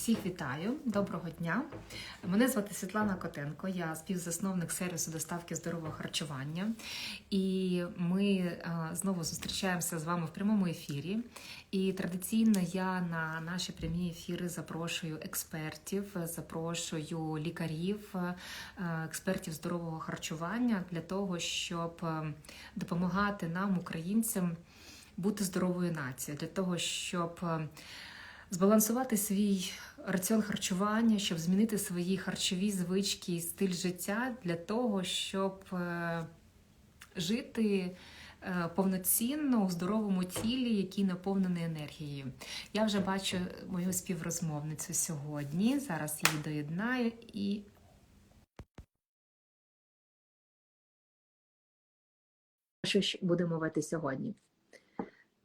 Всіх вітаю, доброго дня. Мене звати Світлана Котенко, я співзасновник сервісу доставки здорового харчування. І ми е, знову зустрічаємося з вами в прямому ефірі. І традиційно я на наші прямі ефіри запрошую експертів, запрошую лікарів, е, експертів здорового харчування для того, щоб е, допомагати нам, українцям, бути здоровою нацією, для того, щоб збалансувати свій раціон харчування, щоб змінити свої харчові звички і стиль життя для того, щоб е, жити е, повноцінно у здоровому тілі, який наповнений енергією. Я вже бачу мою співрозмовницю сьогодні. Зараз її доєднаю і. Що будемо мовити сьогодні?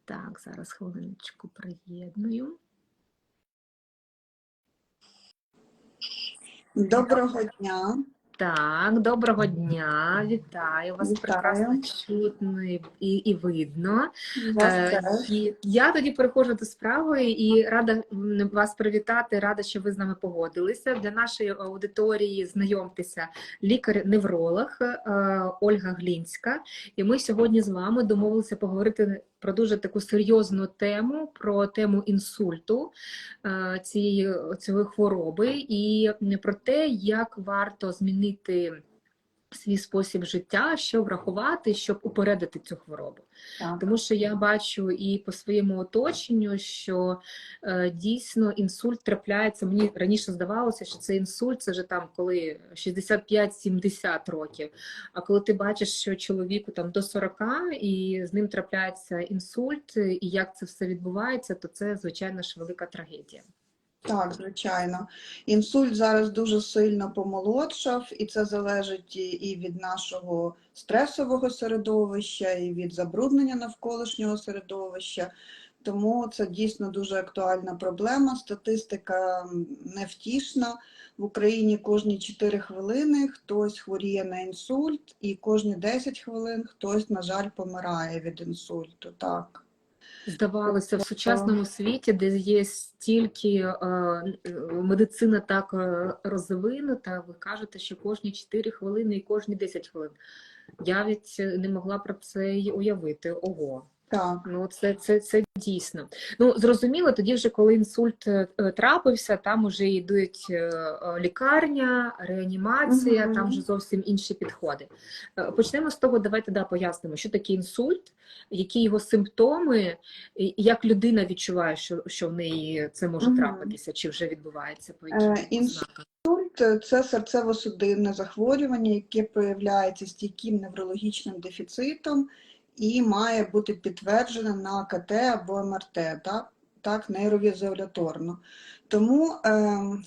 Так, зараз хвилиночку приєдную. Доброго дня. Так, доброго дня, вітаю вас Вітаю. прекрасно чутно і, і, видно. Е, і я тоді переходжу до справи і рада вас привітати, рада, що ви з нами погодилися. Для нашої аудиторії знайомтеся лікар-невролог е, Ольга Глінська. І ми сьогодні з вами домовилися поговорити про дуже таку серйозну тему, про тему інсульту е, цієї цієї хвороби, і про те, як варто змінити свій спосіб життя, що врахувати, щоб упередити цю хворобу. Так. Тому що я бачу і по своєму оточенню, що е, дійсно інсульт трапляється. Мені раніше здавалося, що це інсульт, це вже там коли 65-70 років. А коли ти бачиш, що чоловіку там до 40 і з ним трапляється інсульт, і як це все відбувається, то це звичайно ж велика трагедія. Так, звичайно. Інсульт зараз дуже сильно помолодшав, і це залежить і- від нашого стресового середовища, і від забруднення навколишнього середовища. Тому це дійсно дуже актуальна проблема. Статистика невтішна. В Україні кожні 4 хвилини хтось хворіє на інсульт, і кожні 10 хвилин хтось, на жаль, помирає від інсульту. Так. Здавалося, в сучасному світі, де є стільки е, медицина так е, розвинута, ви кажете, що кожні 4 хвилини і кожні 10 хвилин. Я від не могла про це й уявити. Ого. Так. Ну, це, це, це дійсно. Ну, зрозуміло, тоді вже коли інсульт е, трапився, там вже йдуть е, лікарня, реанімація, Мгм. там вже зовсім інші підходи. Е, Почнемо з того, давайте да, пояснимо, що таке інсульт, які його симптоми, і як людина відчуває, що, що в неї це може Мгм. трапитися, чи вже відбувається по Е, яким. Інсульт – це серцево-судинне захворювання, яке проявляється стійким неврологічним дефіцитом і має бути підтверджене на КТ або МРТ, так, так нейровізуляторно. Тому е,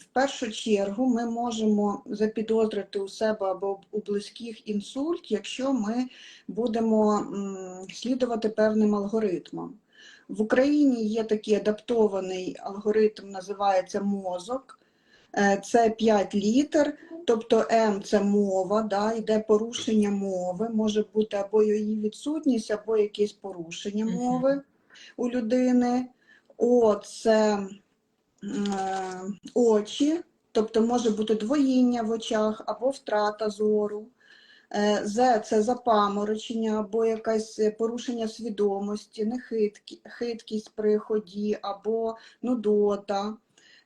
в першу чергу ми можемо запідозрити у себе або у близьких інсульт, якщо ми будемо м, слідувати певним алгоритмам. В Україні є такий адаптований алгоритм, називається мозок. Е, Це 5 літер, тобто М це мова, да, йде порушення мови, може бути або її відсутність, або якесь порушення мови у людини. О це е, очі, тобто може бути двоїння в очах або втрата зору. Е, З це запаморочення або якесь порушення свідомості, нехиткі- хиткість при ході або нудота.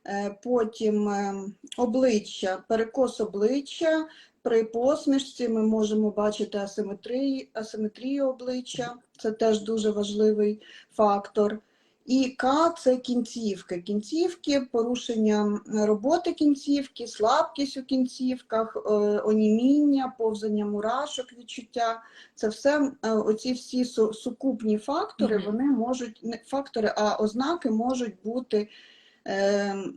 Е, Потім е, обличчя, перекос обличчя. При посмішці ми можемо бачити асиметрії, асиметрію обличчя, це теж дуже важливий фактор. І К це кінцівки. Кінцівки, порушення роботи кінцівки, слабкість у кінцівках, е, оніміння, повзання мурашок, відчуття. Це все оці всі сукупні фактори, вони можуть не фактори, а ознаки можуть бути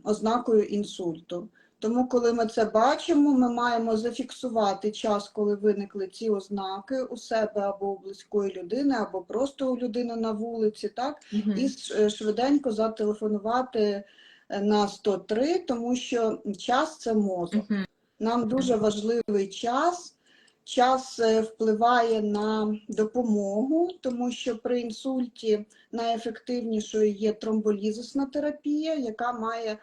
ознакою інсульту. Тому, коли ми це бачимо, ми маємо зафіксувати час, коли виникли ці ознаки у себе або у близької людини, або просто у людини на вулиці, так? Мгм. і швиденько зателефонувати е, на 103, тому що час це мозок. Мгм. Нам дуже важливий час. Час е, впливає на допомогу, тому що при інсульті найефективнішою є тромболізисна терапія, яка має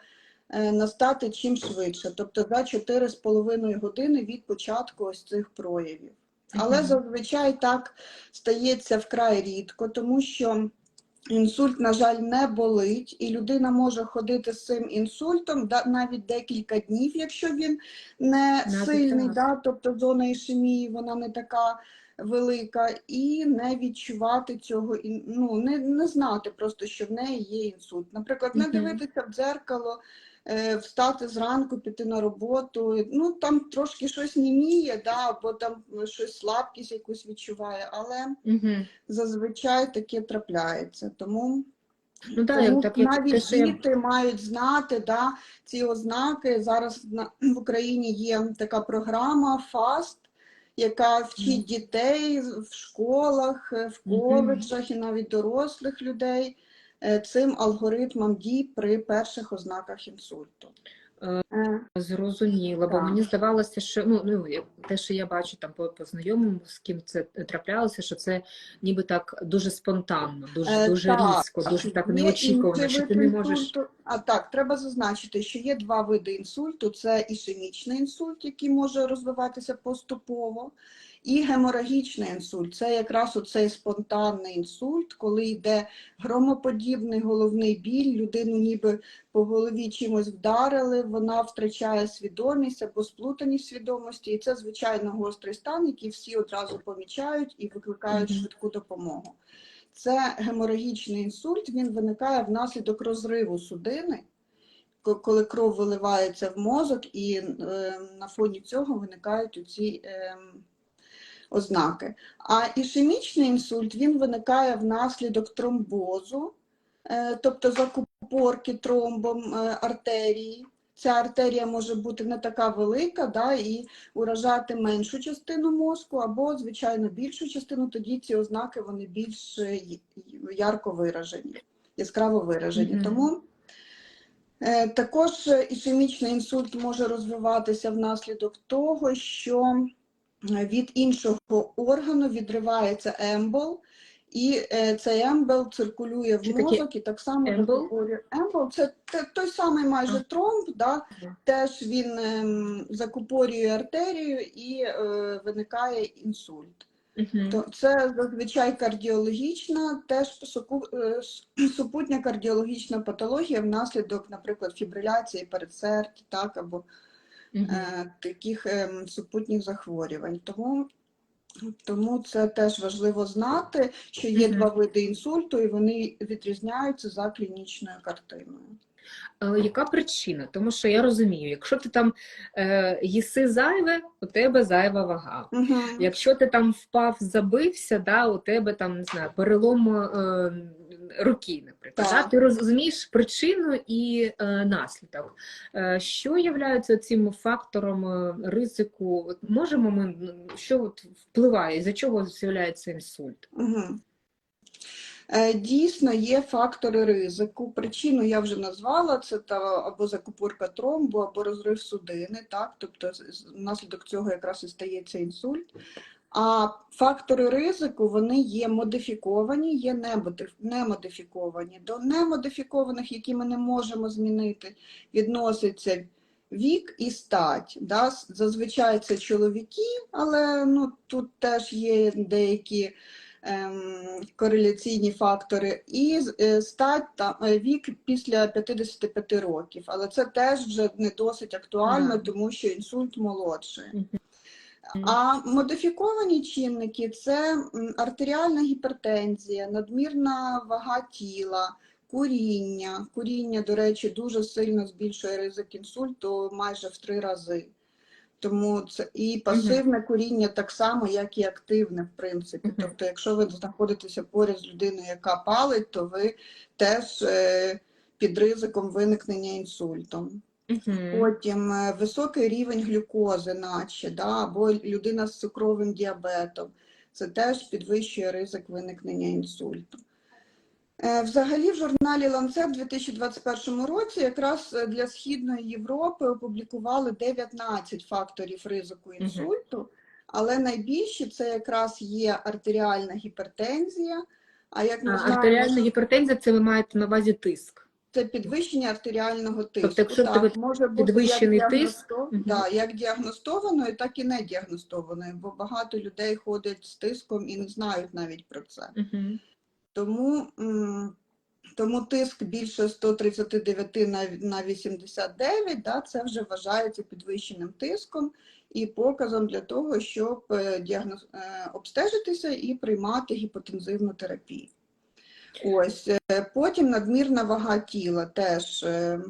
е, настати чим швидше, тобто за 4,5 години від початку ось цих проявів. Але зазвичай так стається вкрай рідко, тому що інсульт, на жаль, не болить, і людина може ходити з цим інсультом навіть декілька днів, якщо він не Навіть сильний, так. да, тобто зона ішемії, вона не така велика, і не відчувати цього, ну, не, не знати просто, що в неї є інсульт. Наприклад, не дивитися в дзеркало, встати зранку, піти на роботу, ну там трошки щось німіє, да, або там щось слабкість якусь відчуває, але Мгм. зазвичай таке трапляється. Тому, Ну так, тому так, навіть я діти мають знати да, ці ознаки. Зараз на, в Україні є така програма FAST, яка вчить дітей в школах, е, в коледжах і навіть дорослих людей е, цим алгоритмам дій при перших ознаках інсульту. Е, Е, Зрозуміло, бо мені здавалося, що ну, ну те, що я бачу там по, по знайомим, з ким це траплялося, що це ніби так дуже спонтанно, дуже Е, дуже так, різко, дуже так неочікувано, що ти не можеш. інсульту. А так, треба зазначити, що є два види інсульту: це ішемічний інсульт, який може розвиватися поступово, і геморагічний інсульт. Це якраз оцей спонтанний інсульт, коли йде громоподібний головний біль, людину ніби по голові чимось вдарили, вона втрачає свідомість або сплутаність свідомості, і це звичайно гострий стан, який всі одразу помічають і викликають швидку допомогу. Це геморагічний інсульт, він виникає внаслідок розриву судини, коли кров виливається в мозок, і е, на фоні цього виникають оці е, ознаки. А ішемічний інсульт він виникає внаслідок тромбозу, е, тобто закупорки тромбом е, артерії. Ця артерія може бути не така велика, да, і уражати меншу частину мозку, або, звичайно, більшу частину, тоді ці ознаки вони більш е, ярко виражені, яскраво виражені. Мгм. Тому е, також ішемічний інсульт може розвиватися внаслідок того, що від іншого органу відривається ембол, і е, цей ембол циркулює в мозок і так само ембол? Ембол це той самий майже тромб, да? Теж він ем, закупорює артерію і е, виникає інсульт. То це зазвичай кардіологічна, теж е, супутня кардіологічна патологія внаслідок, наприклад, фібриляції передсердь, так, або таких ем, супутніх захворювань. Тому, тому це теж важливо знати, що є два види інсульту, і вони відрізняються за клінічною картиною. Е, Яка причина? Тому що я розумію, якщо ти там е, їси зайве, у тебе зайва вага. Угу. Якщо ти там впав, забився, да, у тебе там не знаю, перелом е, руки, наприклад. Так. Ти розумієш причину і е, наслідок. Е, що є цим фактором е, ризику? От можемо ми що от впливає, за чого з'являється інсульт? Угу. Дійсно, є фактори ризику. Причину я вже назвала: це та або закупорка тромбу, або розрив судини, так? Тобто внаслідок цього якраз і стається інсульт. А фактори ризику вони є модифіковані, є немодиф- немодифіковані. До немодифікованих, які ми не можемо змінити, відноситься вік і стать. Да? Зазвичай це чоловіки, але ну, тут теж є деякі ем, кореляційні фактори, і е, стать та е, вік після 55 років. Але це теж вже не досить актуально, тому що інсульт молодший. А модифіковані чинники це артеріальна гіпертензія, надмірна вага тіла, куріння. Куріння, до речі, дуже сильно збільшує ризик інсульту майже в три рази. Тому це і пасивне куріння так само, як і активне, в принципі. Тобто, якщо ви знаходитеся поряд з людиною, яка палить, то ви теж е, під ризиком виникнення інсульту. Мгм. Потім е, високий рівень глюкози, наче, да, або людина з цукровим діабетом. Це теж підвищує ризик виникнення інсульту. Е, Взагалі, в журналі Lancet у 2021 році якраз е, для Східної Європи опублікували 19 факторів ризику інсульту, але найбільші це якраз є артеріальна гіпертензія. А як А, ми знаємо, артеріальна гіпертензія це ви маєте на увазі тиск. Це підвищення артеріального тиску. Тобто, якщо так, тебе може бути підвищений як, тиск, мгм. да, як діагностованою, так і не діагностованою, бо багато людей ходять з тиском і не знають навіть про це. Тому, тому тиск більше 139 на, на 89, да, це вже вважається підвищеним тиском і показом для того, щоб е, діагноз, е, обстежитися і приймати гіпотензивну терапію. Ось, е, потім надмірна вага тіла теж е,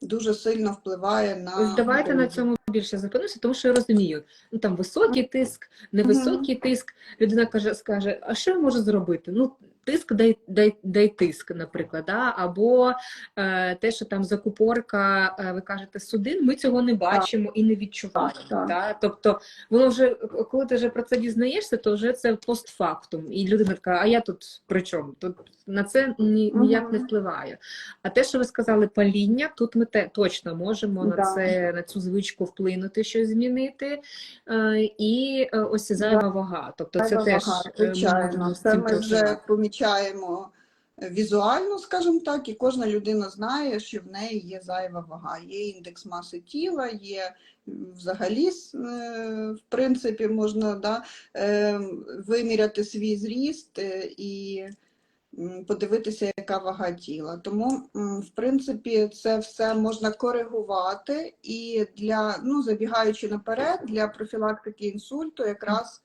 дуже сильно впливає на Ось давайте на цьому більше зупинимося, тому що я розумію, ну там високий тиск, невисокий тиск. Людина каже, скаже, а що я можу зробити? Ну, тиск дай, дай, дай тиск, наприклад, да? або е, те, що там закупорка, е, ви кажете, судин, ми цього не бачимо і не відчуваємо. Так, так. Да? Тобто, воно вже, коли ти вже про це дізнаєшся, то вже це постфактум. І людина така, а я тут при чому? Тут на це ні, ніяк не Мгм. впливає. А те, що ви сказали, паління, тут ми те точно можемо на це на цю звичку вплинути, щось змінити. Е, і е, ось зайва вага. Тобто це Зайва теж е, звичайно. Це ми вже. Помічаємо візуально, скажімо так, і кожна людина знає, що в неї є зайва вага. Є індекс маси тіла, є взагалі, е, в принципі, можна да, е, виміряти свій зріст е, і подивитися, яка вага тіла. Тому, в принципі, це все можна коригувати і для, ну, забігаючи наперед, для профілактики інсульту якраз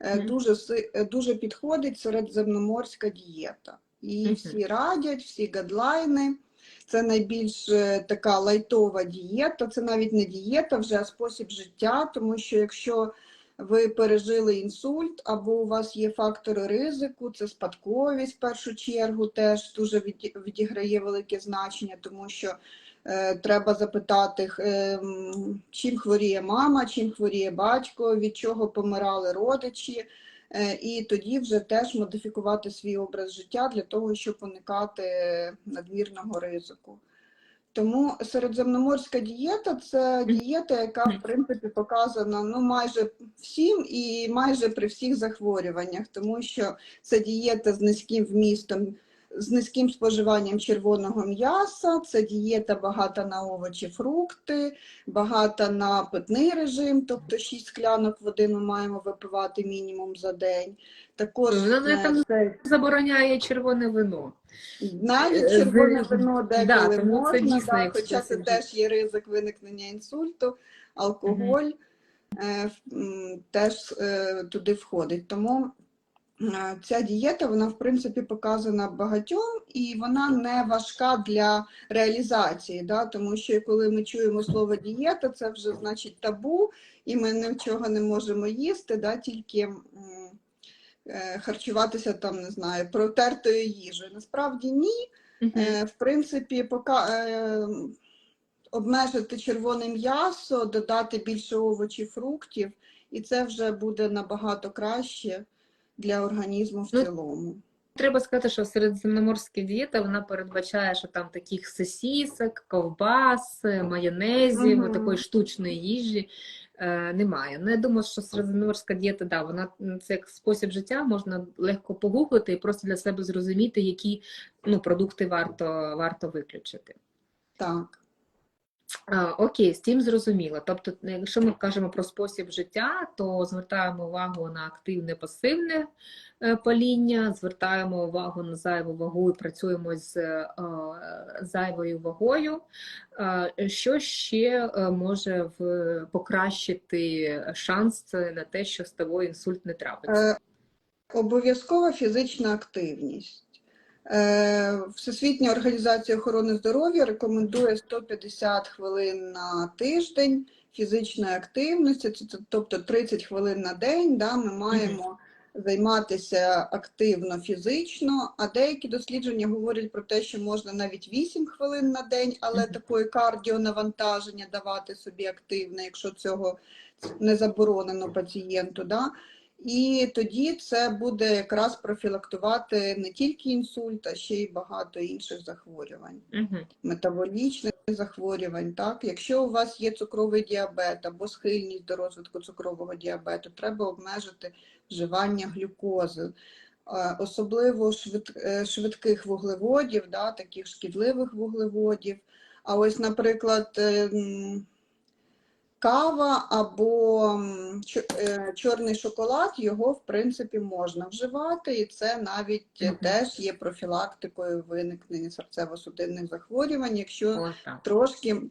е, дуже, е, дуже підходить середземноморська дієта. Мгм. всі радять, всі гадлайни. Це найбільш е, така лайтова дієта. Це навіть не дієта, вже а спосіб життя, тому що якщо ви пережили інсульт, або у вас є фактори ризику, це спадковість в першу чергу теж дуже відіграє велике значення, тому що треба запитати, ем, чим хворіє мама, чим хворіє батько, від чого помирали родичі. Е, І тоді вже теж модифікувати свій образ життя для того, щоб уникати надмірного ризику. Тому середземноморська дієта це дієта, яка в принципі показана ну майже всім і майже при всіх захворюваннях, тому що це дієта з низьким вмістом, з низьким споживанням червоного м'яса, це дієта багата на овочі, фрукти, багата на питний режим, тобто 6 склянок води ми маємо випивати мінімум за день. Також Ну, ну, е, там це забороняє червоне вино. навіть Е, червоне вино да, деколи це можна, дійсно да, хоча це теж є ризик виникнення інсульту, алкоголь е, теж е, туди входить. Тому ця дієта, вона в принципі показана багатьом, і вона не важка для реалізації, да, тому що коли ми чуємо слово дієта, це вже значить табу, і ми нічого не можемо їсти, да, тільки е, харчуватися там, не знаю, протертою їжею. Насправді ні. Е, В принципі, пока, е, обмежити червоне м'ясо, додати більше овочів, фруктів, і це вже буде набагато краще для організму в Ну, цілому. Треба сказати, що середземноморська дієта вона передбачає, що там таких сосісок, ковбас, майонезів, Мгм. такої штучної їжі е, немає. Ну, я думаю, що середземноморська дієта, да, вона це як спосіб життя, можна легко погуглити і просто для себе зрозуміти, які ну, продукти варто, варто виключити. Так. Окей, з цим зрозуміло. Тобто, якщо ми кажемо про спосіб життя, то звертаємо увагу на активне пасивне е, паління, звертаємо увагу на зайву вагу і працюємо з е, зайвою вагою. Е, Що ще е, може покращити шанс на те, що з тобою інсульт не трапиться? Е, Обов'язкова фізична активність. Е, Всесвітня організація охорони здоров'я рекомендує 150 хвилин на тиждень фізичної активності, тобто 30 хвилин на день. Да, ми маємо займатися активно фізично, а деякі дослідження говорять про те, що можна навіть 8 хвилин на день, але такої кардіонавантаження давати собі активне, якщо цього не заборонено пацієнту. Да? І тоді це буде якраз профілактувати не тільки інсульт, а ще й багато інших захворювань, Мгм. метаболічних захворювань. Так, якщо у вас є цукровий діабет або схильність до розвитку цукрового діабету, треба обмежити вживання глюкози. особливо е, швидких вуглеводів, да, таких шкідливих вуглеводів. А ось, наприклад, е, м, кава або е, чорний шоколад, його в принципі можна вживати, і це навіть Мгм. теж є профілактикою виникнення серцево-судинних захворювань, якщо От трошки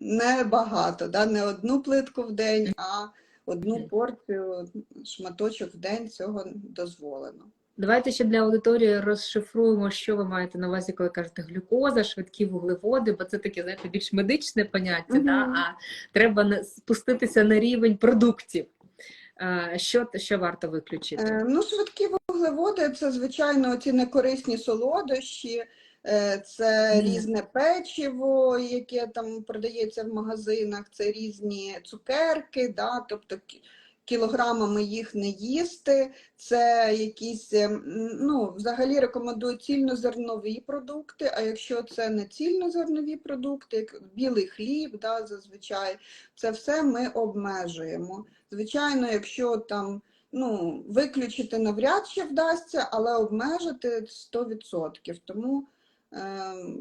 небагато, да? не одну плитку в день, а одну порцію, шматочок в день цього дозволено. Давайте ще для аудиторії розшифруємо, що ви маєте на увазі, коли кажете глюкоза, швидкі вуглеводи, бо це таке, знаєте, більш медичне поняття, Мгм. да? а треба спуститися на рівень продуктів. А, Що, що варто виключити? Е, Ну, швидкі вуглеводи це, звичайно, ці некорисні солодощі, е, це Мгм. різне печиво, яке там продається в магазинах, це різні цукерки, да, тобто кілограмами їх не їсти. Це якісь, е, ну, взагалі рекомендують цільнозернові продукти, а якщо це не цільнозернові продукти, як білий хліб, да, зазвичай, це все ми обмежуємо. Звичайно, якщо там ну, виключити навряд чи вдасться, але обмежити 100%. Тому е,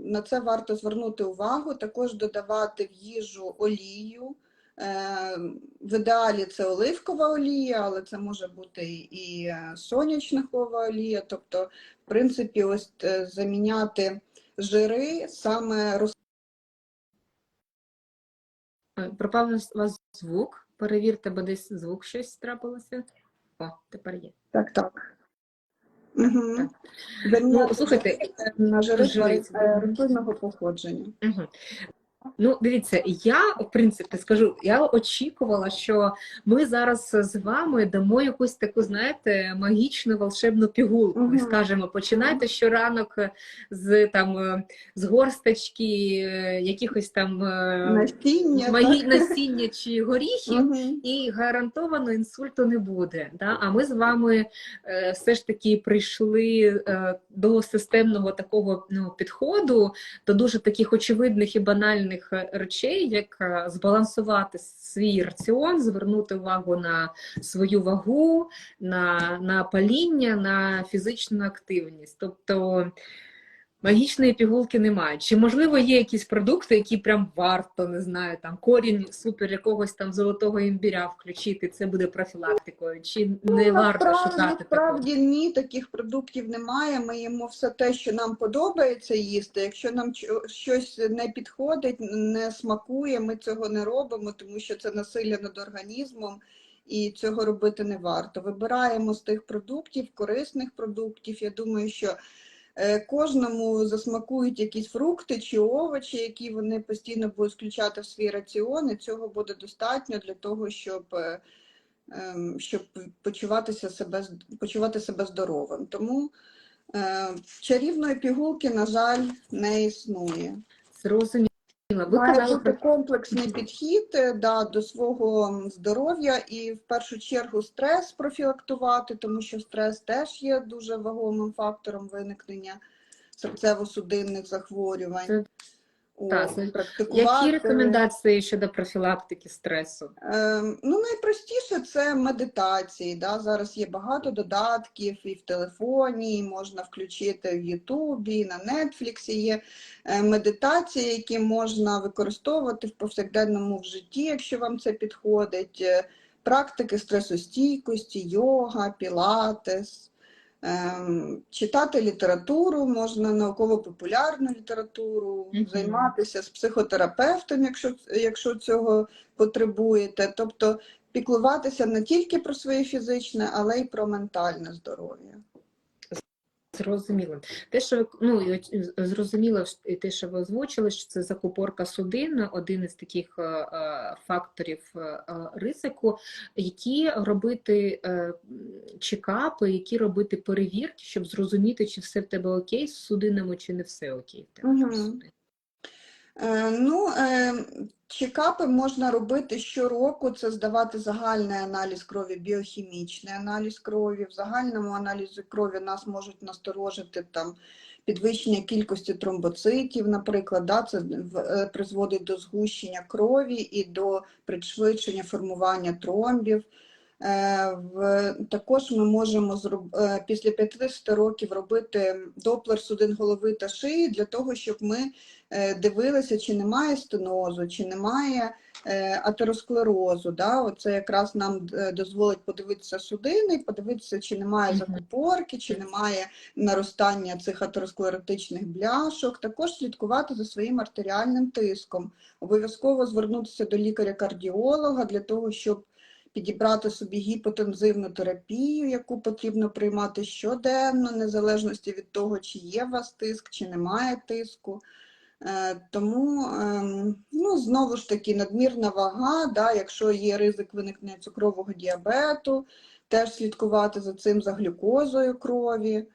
на це варто звернути увагу. Також додавати в їжу олію. Е, в ідеалі це оливкова олія, але це може бути і е, соняшникова олія. Тобто, в принципі, ось е, заміняти жири саме роз... Е, Пропав у вас звук. Перевірте, бо десь звук щось трапилося. О, тепер є. так, так. Угу. Так. Ну, слухайте, на жири рослинного походження. Угу. Ну, дивіться, я в принципі скажу, я очікувала, що ми зараз з вами дамо якусь таку, знаєте, магічну волшебну пігулку. І скажемо, починайте щоранок з там з горсточки е, якихось там е, Насіння. магі... насіння чи горіхів. Мгм. І гарантовано інсульту не буде. Да? А ми з вами е, все ж таки прийшли до системного такого ну, підходу, до дуже таких очевидних і банальних е, речей, як е, збалансувати свій раціон, звернути увагу на свою вагу, на, на паління, на фізичну активність. Тобто Магічної пігулки немає. Чи можливо є якісь продукти, які прям варто, не знаю, там корінь супер якогось там золотого імбіря включити, це буде профілактикою, чи не Ну, варто насправді, шукати такого? насправді ні, таких продуктів немає. Ми їмо все те, що нам подобається їсти. Якщо нам щось не підходить, не смакує, ми цього не робимо, тому що це насилля над організмом. І цього робити не варто. Вибираємо з тих продуктів, корисних продуктів. Я думаю, що кожному засмакують якісь фрукти чи овочі, які вони постійно будуть включати в свій раціон, і цього буде достатньо для того, щоб е, ем, щоб почуватися себе, почувати себе здоровим. Тому е, чарівної пігулки, на жаль, не існує. Ви казали про комплексний підхід е, да, до свого здоров'я і в першу чергу стрес профілактувати, тому що стрес теж є дуже вагомим фактором виникнення серцево-судинних захворювань. Так, які рекомендації щодо профілактики стресу? Ем, Ну, найпростіше це медитації. Да? Зараз є багато додатків і в телефоні, і можна включити в Ютубі, на Нетфліксі є е, медитації, які можна використовувати в повсякденному в житті, якщо вам це підходить. Е, Практики стресостійкості, йога, пілатес. Ем, Читати літературу, можна науково-популярну літературу, займатися з психотерапевтом, якщо, якщо цього потребуєте. Тобто піклуватися не тільки про своє фізичне, але й про ментальне здоров'я. Зрозуміло. Те, що ну зрозуміло, і те, що ви озвучили, що це закупорка судин, один із таких е, е, факторів е, ризику, які робити чекапи, які робити перевірки, щоб зрозуміти, чи все в тебе окей з судинами, чи не все окей в тебе. Е, Ну, чекапи можна робити щороку. Це здавати загальний аналіз крові, біохімічний аналіз крові. В загальному аналізі крові нас можуть насторожити там підвищення кількості тромбоцитів, наприклад, да, це е, призводить до згущення крові і до пришвидшення формування тромбів. Е, також ми можемо е, після 50 років робити доплер судин голови та шиї для того, щоб ми дивилися, чи немає стенозу, чи немає е, атеросклерозу. Да? Оце якраз нам е, дозволить подивитися судини, подивитися, чи немає закупорки, чи немає наростання цих атеросклеротичних бляшок. Також слідкувати за своїм артеріальним тиском. Обов'язково звернутися до лікаря-кардіолога для того, щоб підібрати собі гіпотензивну терапію, яку потрібно приймати щоденно, незалежності від того, чи є у вас тиск, чи немає тиску. Е, Тому, ем, ну, знову ж таки, надмірна вага, да, якщо є ризик виникнення цукрового діабету, теж слідкувати за цим, за глюкозою крові.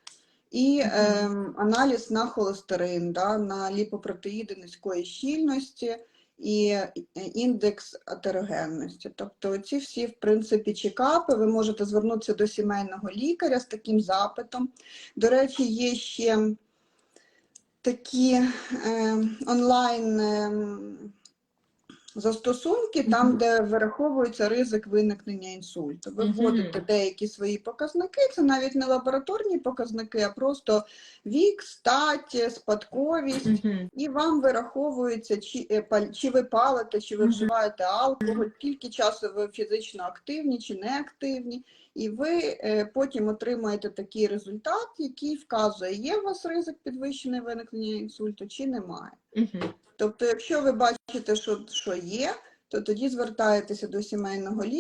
І ем, аналіз на холестерин, да, на ліпопротеїди низької щільності і е, індекс атерогенності. Тобто ці всі, в принципі, чекапи, ви можете звернутися до сімейного лікаря з таким запитом. До речі, є ще такі е, онлайн ем, застосунки, там, де вираховується ризик виникнення інсульту. Ви вводите деякі свої показники, це навіть не лабораторні показники, а просто вік, стать, спадковість. І вам вираховується, чи, е, чи ви палите, чи ви вживаєте алкоголь, скільки часу ви фізично активні чи не активні. І ви е, потім отримаєте такий результат, який вказує, є у вас ризик підвищеного виникнення інсульту чи немає. Угу. Тобто, якщо ви бачите, що, що є, то тоді звертаєтеся до сімейного лікаря.